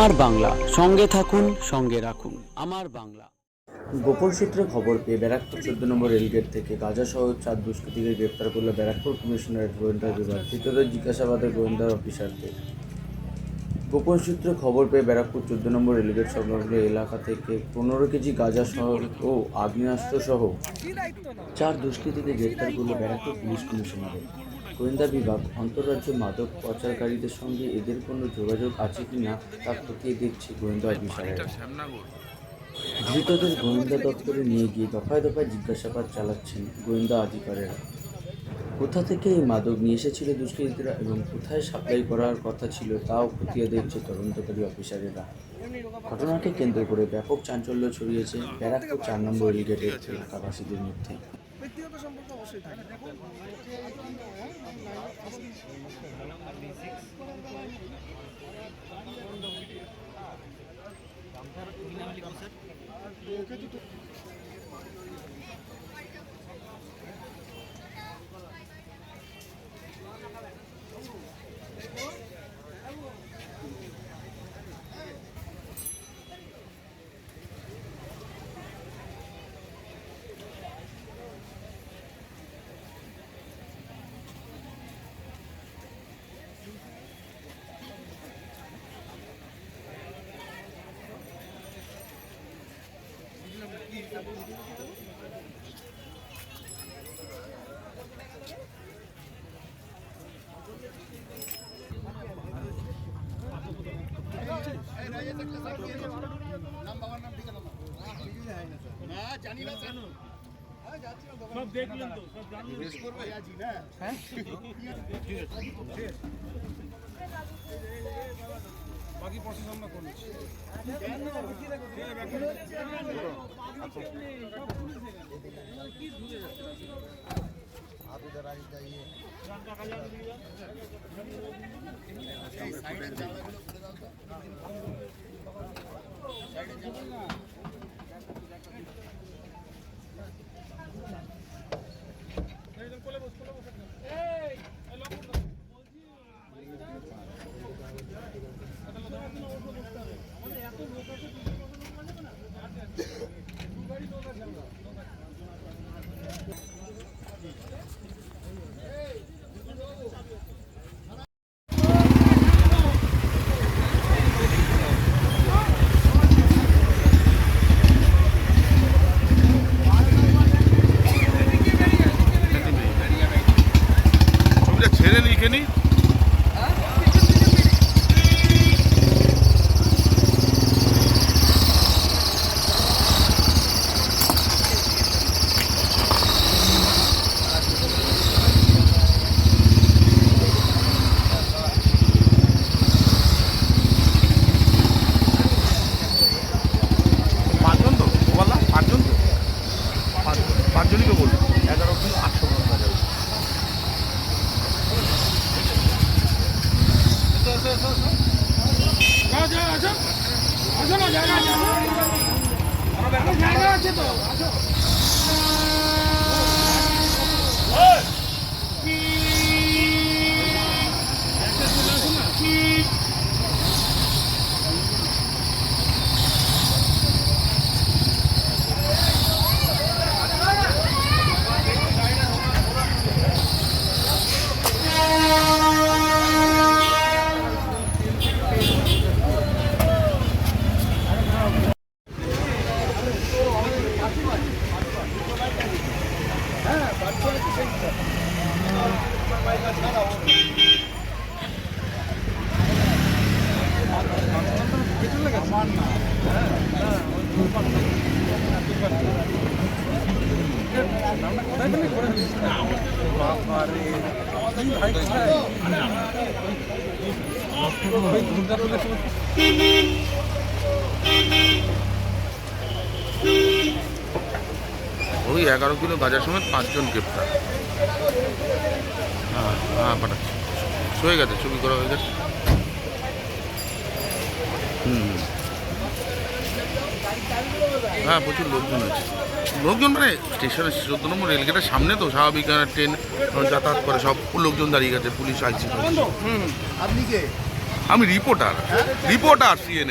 আমার বাংলা। সঙ্গে থাকুন, সঙ্গে রাখুন। আমার বাংলা। গোপন সূত্রে খবর পেয়ে ব্যারাকপুর চোদ্দ নম্বর রেলগেট থেকে গাজা সহ চার দুষ্কৃতীকে গ্রেপ্তার করল ব্যারাকপুর কমিশনারেট গোয়েন্দা বিভাগ। তৃতীয়দের জিজ্ঞাসাবাদে গোয়েন্দা অফিসারদের। গোপন সূত্রে খবর পেয়ে ব্যারাকপুর চোদ্দ নম্বর রেলগেট সংলগ্ন এলাকা থেকে পনেরো কেজি গাঁজা সহ ও আগ্নেয়াস্ত্র সহ চার দুষ্কৃতীকে গ্রেপ্তার করল ব্যারাকপুর পুলিশ কমিশনারেট। গোয়েন্দা বিভাগ, অন্তর্রাজ্য মাদক পাচারকারীদের সঙ্গে এদের কোনো যোগাযোগ আছে কি না তা খতিয়ে দেখছে গোয়েন্দা অফিসারেরা। ধৃতদের গোয়েন্দা দপ্তরে নিয়ে গিয়ে দফায় দফায় জিজ্ঞাসাবাদ চালাচ্ছেন গোয়েন্দা আধিকারেরা। কোথা থেকে এই মাদক নিয়ে এসেছিল দুষ্কৃতীরা এবং কোথায় সাপ্লাই করার কথা ছিল তাও খতিয়ে দেখছে তদন্তকারী অফিসারেরা। ঘটনাকে কেন্দ্র করে ব্যাপক চাঞ্চল্য ছড়িয়েছে ব্যারাকপুর চার নম্বর রেলগেটের এলাকাবাসীদের মধ্যে। ব্যক্তিগত সম্পর্ক অবশ্যই থাকে নাম বাবার নাম ঠিকানা না জানি না বাকি প্রসেস আমরা করছি আগে যারা ছবিটা আসো না জায়গা আছে তো আসো। ওই এগারো কিলো গাজার সময় পাঁচজন গ্রেপ্তার। হ্যাঁ হ্যাঁ পাঠাচ্ছি। হয়ে গেছে, ছবি করা হয়ে গেছে। হুম। হ্যাঁ প্রচুর লোকজন আছে। লোকজন মানে স্টেশনের চোদ্দ নম্বর রেলগেটের সামনে তো স্বাভাবিক ট্রেন যাতায়াত করে সব লোকজন দাঁড়িয়ে গেছে পুলিশ আইসি আপনি আমি রিপোর্টার রিপোর্টার সিএনএ